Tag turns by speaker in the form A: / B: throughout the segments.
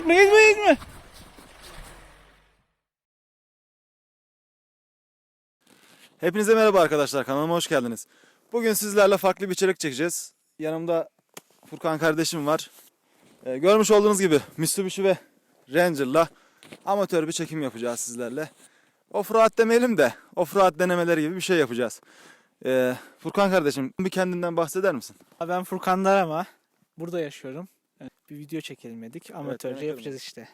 A: Gitme gitme gitme.
B: Hepinize merhaba arkadaşlar kanalıma hoş geldiniz. Bugün sizlerle farklı bir içerik çekeceğiz. Yanımda Furkan kardeşim var. Ee, görmüş olduğunuz gibi Mitsubishi ve Ranger'la amatör bir çekim yapacağız sizlerle. Offroad demeyelim de offroad denemeleri gibi bir şey yapacağız. Ee, Furkan kardeşim bir kendinden bahseder misin?
A: Ben Furkan Darama. Burada yaşıyorum. Evet, Bir video çekelim dedik. Amatörce
B: beni
A: yapacağız işte.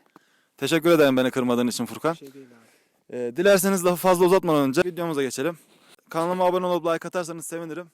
B: Teşekkür ederim beni kırmadığın için Furkan.
A: Bir şey değil abi.
B: Ee, dilerseniz lafı fazla uzatmadan önce videomuza geçelim. Kanalıma abone olup like atarsanız sevinirim.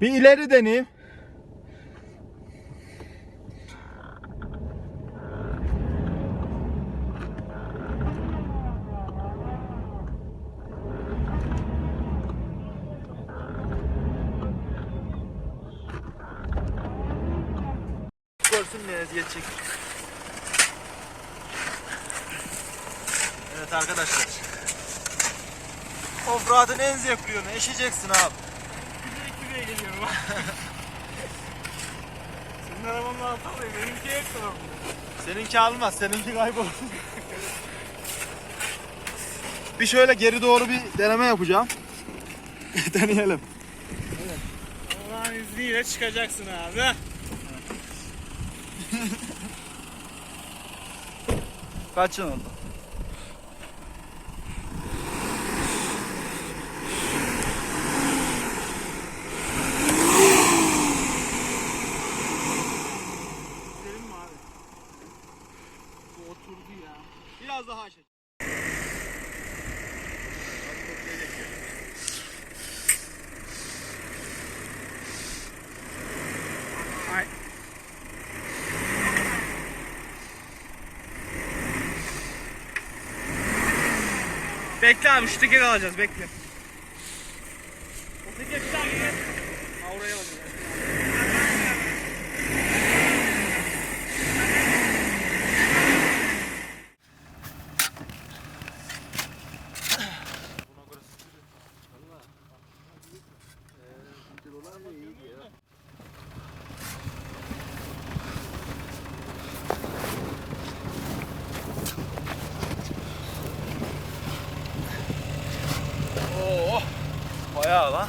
B: Bir ileri deneyeyim. Görsün ne eziyet. Evet arkadaşlar. Offroad'ın en zevkli yönü eşeceksin abi.
A: Güzel geliyorum. Senin arabanla atalıyor. Benimki yok tamam.
B: Seninki almaz, seninki kaybolur. bir şöyle geri doğru bir deneme yapacağım. Deneyelim.
A: Allah'ın izniyle çıkacaksın abi.
B: Kaçın orada.
A: Gidelim mi abi? Bu oturdu ya.
B: Biraz daha aşağı.
A: Ay. Bekle abi şu alacağız bekle. O teker bir daha gel. Ha oraya alacağız.
B: Oo, bayağı lan.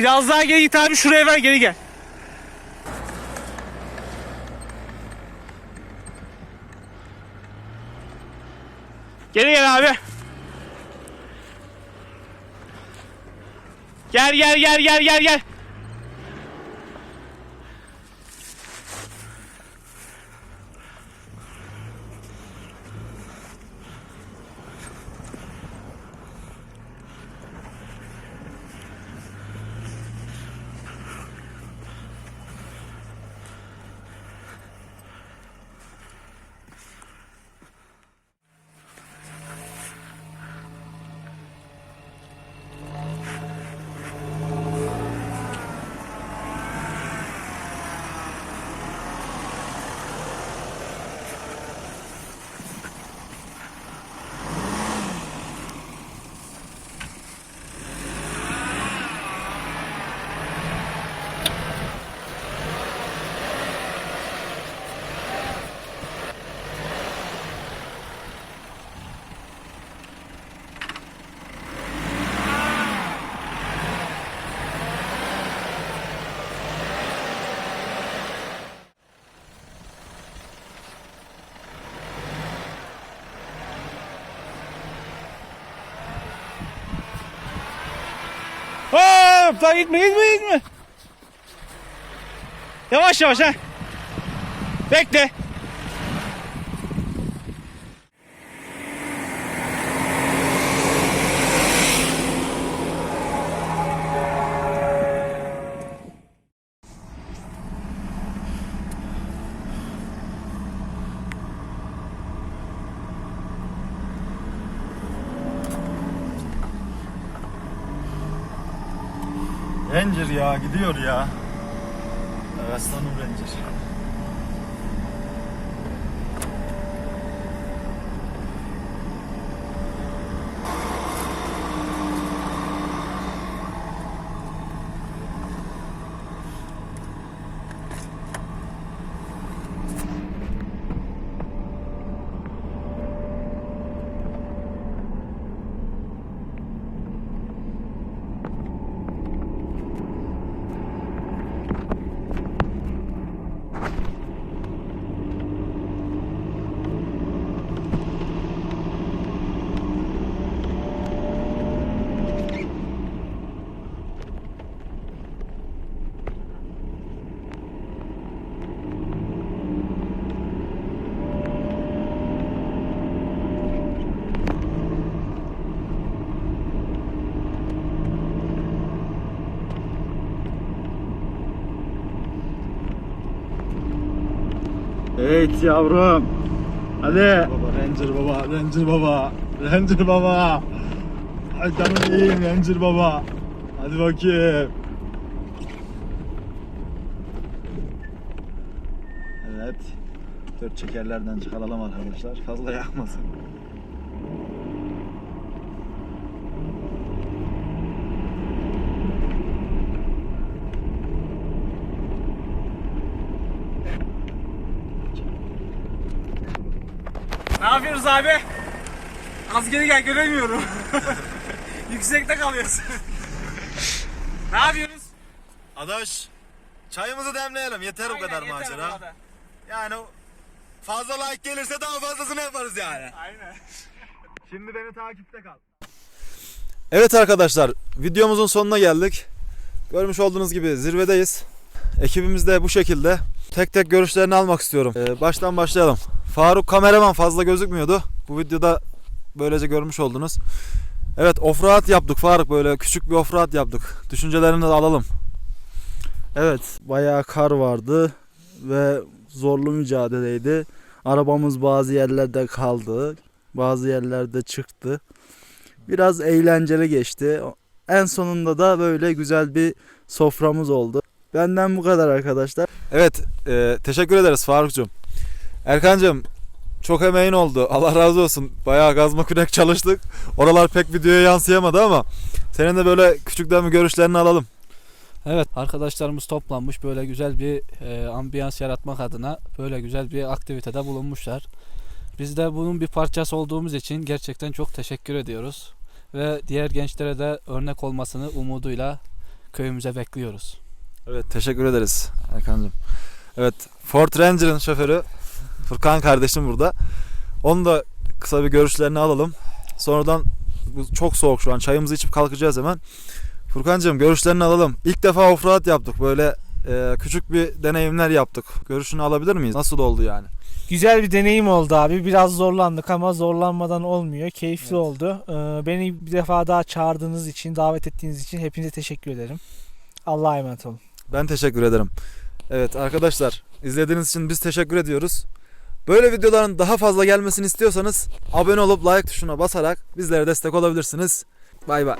A: Biraz daha geri git abi şuraya ver geri gel. Geri gel abi. Gel gel gel gel gel gel. Hop! Daha gitme gitme gitme. Yavaş yavaş ha. Bekle.
B: Ranger ya gidiyor ya. Aslanım Ranger.
C: Evet yavrum. Hadi. Baba Ranger baba, Ranger baba, Ranger baba. Ay canım iyiyim Ranger baba. Hadi bakayım. Evet. Dört çekerlerden çıkaralım arkadaşlar. Fazla yakmasın.
A: Yapıyoruz abi? Az geri gel göremiyorum. Yüksekte kalıyorsun. ne yapıyoruz?
B: Adaş çayımızı demleyelim yeter bu
A: Aynen,
B: kadar
A: yeter bu
B: macera.
A: kadar.
B: Yani fazla like gelirse daha fazlasını yaparız yani.
A: Aynen.
C: Şimdi beni takipte kal.
B: Evet arkadaşlar videomuzun sonuna geldik. Görmüş olduğunuz gibi zirvedeyiz. Ekibimiz de bu şekilde. Tek tek görüşlerini almak istiyorum. Ee, baştan başlayalım. Faruk kameraman fazla gözükmüyordu. Bu videoda böylece görmüş oldunuz. Evet offroad yaptık Faruk böyle küçük bir offroad yaptık. Düşüncelerini de alalım.
C: Evet, bayağı kar vardı ve zorlu mücadeleydi. Arabamız bazı yerlerde kaldı, bazı yerlerde çıktı. Biraz eğlenceli geçti. En sonunda da böyle güzel bir soframız oldu. Benden bu kadar arkadaşlar.
B: Evet e, teşekkür ederiz Faruk'cum. Erkan'cığım çok emeğin oldu. Allah razı olsun. Bayağı gazma kürek çalıştık. Oralar pek videoya yansıyamadı ama senin de böyle küçükten bir görüşlerini alalım.
D: Evet arkadaşlarımız toplanmış böyle güzel bir e, ambiyans yaratmak adına böyle güzel bir aktivitede bulunmuşlar. Biz de bunun bir parçası olduğumuz için gerçekten çok teşekkür ediyoruz. Ve diğer gençlere de örnek olmasını umuduyla köyümüze bekliyoruz.
B: Evet teşekkür ederiz Erkan'cığım. Evet Ford Ranger'ın şoförü Furkan kardeşim burada. Onun da kısa bir görüşlerini alalım. Sonradan çok soğuk şu an. Çayımızı içip kalkacağız hemen. Furkan'cığım görüşlerini alalım. İlk defa offroad yaptık. Böyle e, küçük bir deneyimler yaptık. Görüşünü alabilir miyiz? Nasıl oldu yani?
A: Güzel bir deneyim oldu abi. Biraz zorlandık ama zorlanmadan olmuyor. Keyifli oldu. Ee, beni bir defa daha çağırdığınız için, davet ettiğiniz için hepinize teşekkür ederim. Allah'a emanet olun.
B: Ben teşekkür ederim. Evet arkadaşlar izlediğiniz için biz teşekkür ediyoruz. Böyle videoların daha fazla gelmesini istiyorsanız abone olup like tuşuna basarak bizlere destek olabilirsiniz. Bay bay.